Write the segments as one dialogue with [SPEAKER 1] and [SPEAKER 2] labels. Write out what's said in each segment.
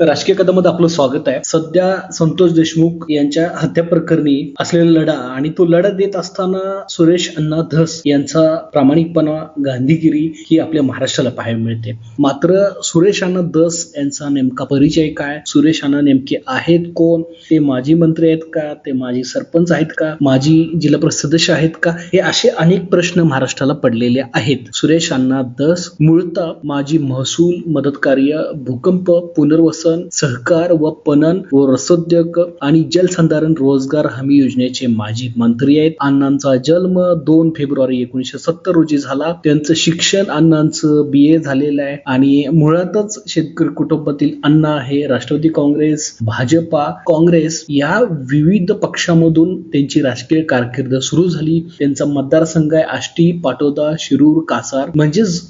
[SPEAKER 1] राजकीय कथामध्ये आपलं स्वागत आहे. सध्या संतोष देशमुख यांच्या हत्या प्रकरणी असलेला लढा आणि तो लढा देत असताना सुरेश अण्णा धस यांचा प्रामाणिकपणा गांधीगिरी ही आपल्या महाराष्ट्राला पाहायला मिळते. मात्र सुरेश अण्णा धस यांचा नेमका परिचय काय? सुरेश अण्णा नेमके आहेत कोण? ते माजी मंत्री आहेत का? ते माजी सरपंच आहेत का? माजी जिल्हा परिषद सदस्य आहेत का? हे असे अनेक प्रश्न महाराष्ट्राला पडलेले आहेत. सुरेश अण्णा धस मूळतः माजी महसूल मदत कार्य भूकंप पुनर्वसन सहकार व पणन व रसोद्योग आणि जलसंधारण रोजगार हमी योजनेचे माजी मंत्री आहेत. अण्णांचा जन्म दोन फेब्रुवारी एकोणीशे सत्तर रोजी झाला. त्यांचं शिक्षण अण्णांचं बी ए झालेलं आहे आणि मुळातच शेतकरी कुटुंबातील अण्णा हे राष्ट्रवादी काँग्रेस भाजपा काँग्रेस या विविध पक्षामधून त्यांची राजकीय कारकीर्द सुरू झाली. त्यांचा मतदारसंघ आहे आष्टी पाटोदा शिरूर कासार म्हणजेच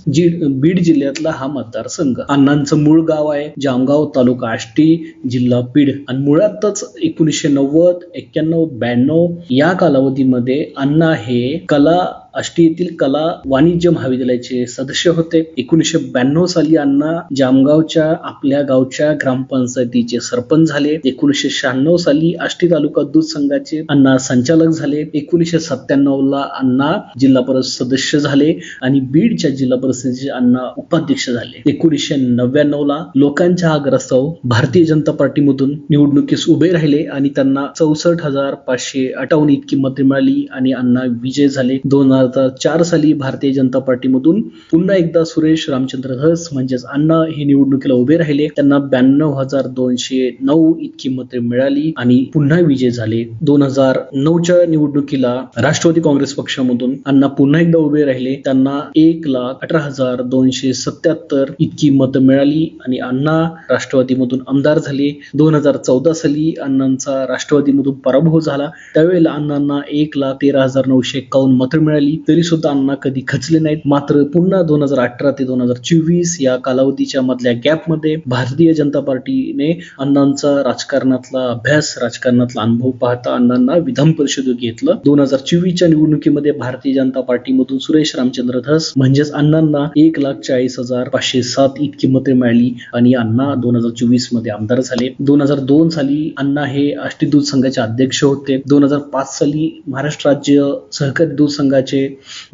[SPEAKER 1] बीड जिल्ह्यातला हा मतदारसंघ. अण्णांचं मूळ गाव आहे जामगाव तालुका आष्टी जिल्हा बीड. आणि मुळातच एकोणीसशे नव्वद एक्क्याण्णव ब्याण्णव या कालावधीमध्ये अण्णा हे कला आष्टी येथील कला वाणिज्य महाविद्यालयाचे सदस्य होते. एकोणीसशे ब्याण्णव साली अण्णा जामगावच्या आपल्या गावच्या ग्रामपंचायतीचे सरपंच झाले. एकोणीसशे शहाण्णव साली आष्टी तालुका दूध संघाचे अण्णा संचालक झाले. एकोणीसशे सत्त्याण्णव ला अण्णा जिल्हा परिषद सदस्य झाले आणि बीडच्या जिल्हा परिषदेचे अण्णा उपाध्यक्ष झाले. एकोणीसशे नव्याण्णव ला लोकांच्या आग्रहास्तव भारतीय जनता पार्टीमधून निवडणुकीस उभे राहिले आणि त्यांना चौसष्ट हजार पाचशे अठ्ठावन्न इतकी मते मिळाली आणि अण्णा विजय झाले. दोन हजार चार साली भारतीय जनता पार्टीमधून पुन्हा एकदा सुरेश रामचंद्र धस म्हणजेच अण्णा हे निवडणुकीला उभे राहिले. त्यांना ब्याण्णव हजार दोनशे नऊ इतकी मते मिळाली आणि पुन्हा विजय झाले. दोन हजार नऊच्या निवडणुकीला राष्ट्रवादी काँग्रेस पक्षामधून अण्णा पुन्हा एकदा उभे राहिले. त्यांना एक लाख अठरा हजार दोनशे सत्याहत्तर इतकी मतं मिळाली आणि अण्णा राष्ट्रवादीमधून आमदार झाले. दोन हजार चौदा साली अण्णांचा राष्ट्रवादीमधून पराभव झाला. त्यावेळेला अण्णांना एक लाख तेरा हजार नऊशे एकावन्न मतं मिळाली. तरी सुद्धा अण्णा कधी खचले नाहीत. मात्र पुन्हा दोन हजार अठरा ते दोन हजार चोवीस या कालावधीच्या मधल्या गॅपमध्ये भारतीय जनता पार्टीने अण्णांचा राजकारणातला अभ्यास राजकारणातला अनुभव पाहता अण्णांना विधान परिषद घेतलं. दोन हजार चोवीसच्या निवडणुकीमध्ये भारतीय जनता पार्टीमधून सुरेश रामचंद्र धस म्हणजेच अण्णांना एक लाख चाळीस हजार पाचशे सात इतकी मते मिळाली आणि अण्णा दोन हजार चोवीसमध्ये आमदार झाले. दोन हजार दोन साली अण्णा हे आष्टी दूध संघाचे अध्यक्ष होते. दोन हजार पाच साली महाराष्ट्र राज्य सहकारी दूध संघाचे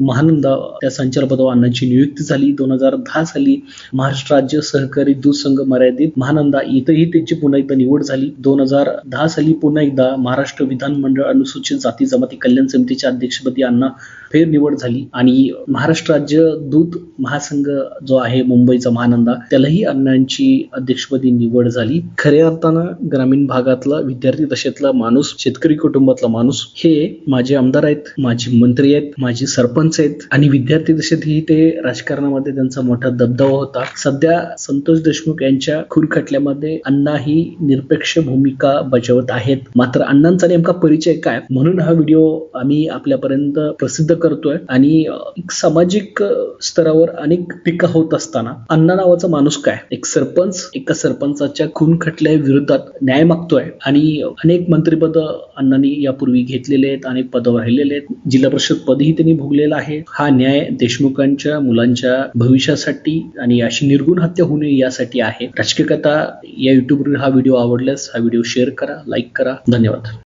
[SPEAKER 1] महानंदा त्या संचालकपदावर अण्णांची नियुक्ती झाली. दोन हजार दहा साली महाराष्ट्र राज्य सहकारी दूध संघ मर्यादित महानंदा इथंही त्यांची पुन्हा एकदा निवड झाली. दोन हजार दहा साली पुन्हा एकदा महाराष्ट्र विधानमंडळ अनुसूचित जाती जमाती कल्याण समितीच्या अध्यक्षपदी अण्णा फेर निवड झाली. आणि महाराष्ट्र राज्य दूध महासंघ जो आहे मुंबईचा महानंदा त्यालाही अण्णांची अध्यक्षपदी निवड झाली. खऱ्या अर्थानं ग्रामीण भागातला विद्यार्थी दशेतला माणूस शेतकरी कुटुंबातला माणूस हे माझे आमदार आहेत माझे मंत्री आहेत माझे सरपंच आहेत. आणि विद्यार्थी दशेतही ते राजकारणामध्ये त्यांचा मोठा दबदबा होता. सध्या संतोष देशमुख यांच्या खून खटल्यामध्ये अण्णा ही निरपेक्ष भूमिका बजावत आहेत. मात्र अण्णांचा नेमका परिचय काय? म्हणून हा व्हिडिओ आम्ही आपल्यापर्यंत प्रसिद्ध करतोय. आणि एक सामाजिक स्तरावर अनेक टीका होत असताना अण्णा नावाचा माणूस काय? एक सरपंच एका सरपंचाच्या खून खटल्या विरोधात न्याय मागतोय. आणि अनेक मंत्रीपद अण्णांनी यापूर्वी घेतलेले आहेत. अनेक पदं राहिलेले आहेत. जिल्हा परिषद पदही ते त्यांनी भोगलेला आहे. हा न्याय देशमुखांच्या मुलांच्या भविष्यासाठी आणि अशी निर्गुण हत्या होऊ नये यासाठी आहे. राजकीय कथा या युट्यूबवर हा व्हिडिओ आवडल्यास हा व्हिडिओ शेअर करा लाईक करा. धन्यवाद.